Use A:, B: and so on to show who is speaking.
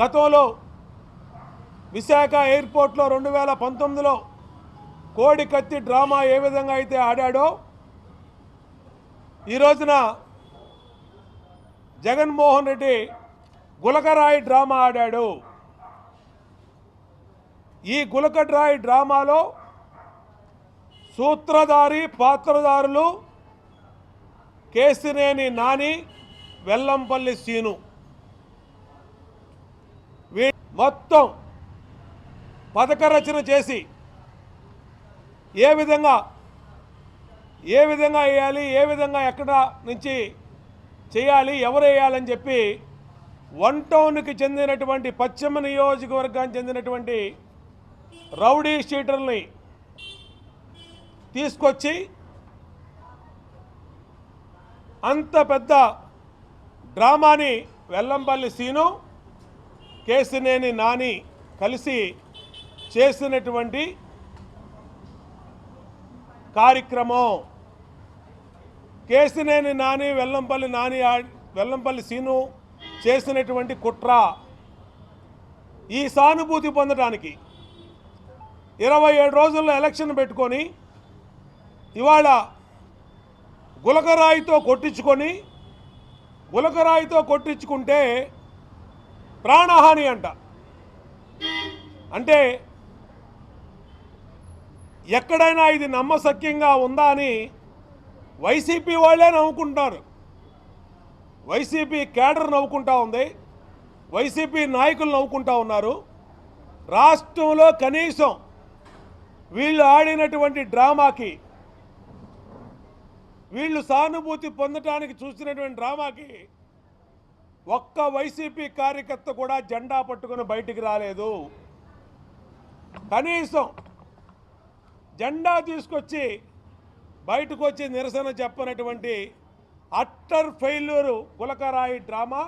A: గతంలో విశాఖ ఎయిర్పోర్ట్లో రెండు వేల పంతొమ్మిదిలో కోడి కత్తి డ్రామా ఏ విధంగా అయితే ఆడాడో ఈ రోజున జగన్మోహన్ రెడ్డి గులకరాయి డ్రామా ఆడాడు. ఈ గులకరాయి డ్రామాలో సూత్రధారి పాత్రధారులు కేసినేని నాని వెల్లంపల్లి సీను. వీ మొత్తం పథక రచన చేసి ఏ విధంగా ఏ విధంగా వేయాలి ఏ విధంగా ఎక్కడ నుంచి చేయాలి ఎవరు వేయాలని చెప్పి వన్ టౌన్కి చెందినటువంటి పశ్చిమ నియోజకవర్గానికి చెందినటువంటి రౌడీ షీటర్ని తీసుకొచ్చి అంత పెద్ద డ్రామాని వెల్లంపల్లి సీను కేసినేని నాని కలిసి చేసినటువంటి కార్యక్రమం. కేసినేని నాని వెల్లంపల్లి నాని వెల్లంపల్లి సీను చేసినటువంటి కుట్ర ఈ సానుభూతి పొందడానికి ఇరవై ఏడు రోజుల్లో ఎలక్షన్ పెట్టుకొని ఇవాళ గులకరాయితో కొట్టించుకొని గులకరాయితో కొట్టించుకుంటే ప్రాణహాని అంట. అంటే ఎక్కడైనా ఇది నమ్మసక్యంగా ఉందా అని వైసీపీ వాళ్ళే నవ్వుకుంటున్నారు వైసీపీ కేడర్ నవ్వుకుంటా ఉంది. వైసీపీ నాయకులు నవ్వుకుంటా ఉన్నారు. రాష్ట్రంలో కనీసం వీళ్ళు ఆడినటువంటి డ్రామాకి వీళ్ళు సానుభూతి పొందటానికి చూసినటువంటి డ్రామాకి ఒక్క వైసీపీ కార్యకర్త కూడా జెండా పట్టుకుని బయటికి రాలేదు. కనీసం జెండా తీసుకొచ్చి బయటకు వచ్చి నిరసన చెప్పనటువంటి అట్టర్ ఫెయిల్యూరు గులకరాయి డ్రామా